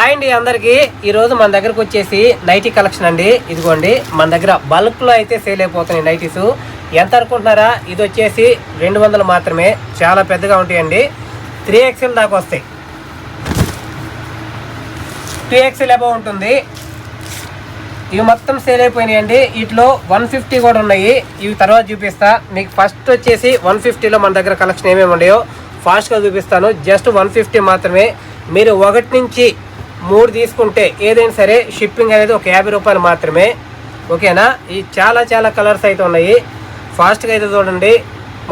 Hi అండి అందరికీ. ఈరోజు మన దగ్గరకు వచ్చేసి నైటీ కలెక్షన్ అండి. ఇదిగోండి మన దగ్గర బల్క్లో అయితే సేల్ అయిపోతున్నాయి నైటీస్. ఎంత అనుకుంటున్నారా? ఇది వచ్చేసి రెండు వందలు మాత్రమే. చాలా పెద్దగా ఉంటాయండి. త్రీ ఎక్స్ఎల్ దాకా వస్తాయి. టూ ఎక్స్ఎల్ అబౌ ఉంటుంది. ఇవి మొత్తం సేల్ అయిపోయినాయండి. వీటిలో వన్ ఫిఫ్టీ కూడా ఉన్నాయి. ఇవి తర్వాత చూపిస్తా. మీకు ఫస్ట్ వచ్చేసి వన్ ఫిఫ్టీలో మన దగ్గర కలెక్షన్ ఏమేమి ఉన్నాయో ఫాస్ట్గా చూపిస్తాను. జస్ట్ వన్ ఫిఫ్టీ మాత్రమే. మీరు ఒకటి నుంచి మూడు తీసుకుంటే ఏదైనా సరే షిప్పింగ్ అనేది ఒక యాభై రూపాయలు మాత్రమే. ఓకేనా? ఈ చాలా చాలా కలర్స్ అయితే ఉన్నాయి. ఫాస్ట్గా అయితే చూడండి.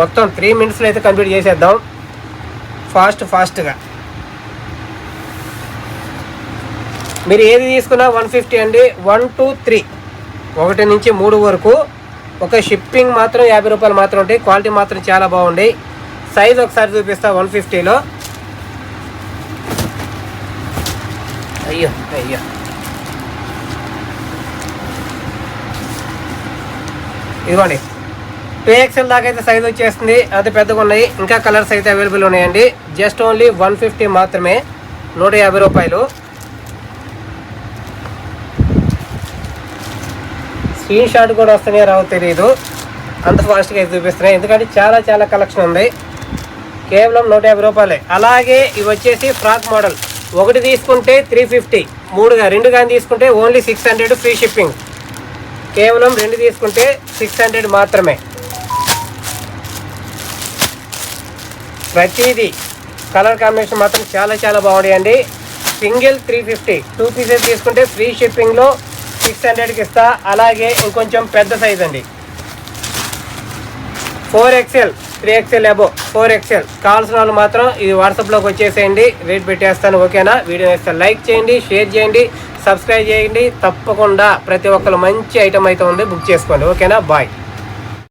మొత్తం త్రీ మినిట్స్లో అయితే కంప్లీట్ చేసేద్దాం. ఫాస్ట్ ఫాస్ట్గా మీరు ఏది తీసుకున్నా వన్ ఫిఫ్టీ అండి. వన్ టూ త్రీ ఒకటి నుంచి మూడు వరకు. ఒక షిప్పింగ్ మాత్రం యాభై రూపాయలు మాత్రం ఉంటాయి. క్వాలిటీ మాత్రం చాలా బాగుంది. సైజ్ ఒకసారి చూపిస్తా వన్ ఫిఫ్టీలో అయ్యో అయ్యో. ఇదిగోండి. టూ ఎక్స్ఎల్ దాకా అయితే సైజ్ వచ్చేస్తుంది అది పెద్దగా ఉన్నాయి. ఇంకా కలర్స్ అయితే అవైలబుల్ ఉన్నాయండి. జస్ట్ ఓన్లీ వన్ ఫిఫ్టీ మాత్రమే. నూట యాభై రూపాయలు. స్క్రీన్ షాట్ కూడా వస్తున్నాయో రావో తెలియదు అంత ఫాస్ట్గా అయితే చూపిస్తున్నాయి. ఎందుకంటే చాలా చాలా కలెక్షన్ ఉంది. కేవలం నూట యాభై రూపాయలే. అలాగే ఇవి వచ్చేసి ఫ్రాక్ మోడల్ ఒకటి తీసుకుంటే త్రీ ఫిఫ్టీ మూడుగా రెండు కానీ తీసుకుంటే only six hundred free shipping కేవలం రెండు తీసుకుంటే సిక్స్ హండ్రెడ్ మాత్రమే. ప్రతిదీ కలర్ కాంబినేషన్ మాత్రం చాలా చాలా బాగుంటాయండి. Single three fifty two pieces తీసుకుంటే ఫ్రీ షిప్పింగ్లో సిక్స్ హండ్రెడ్కి ఇస్తా. అలాగే ఇంకొంచెం పెద్ద సైజ్ అండి. Four XL three XL above four XL. కావాల్సిన వాళ్ళు మాత్రం ఇది వాట్సాప్లోకి వచ్చేసేయండి. రేట్ పెట్టేస్తాను ఓకేనా? వీడియో వేస్తే లైక్ చేయండి షేర్ చేయండి సబ్స్క్రైబ్ చేయండి. తప్పకుండా ప్రతి ఒక్కరు మంచి ఐటమ్ అయితే ఉంది బుక్ చేసుకోండి ఓకేనా? బాయ్.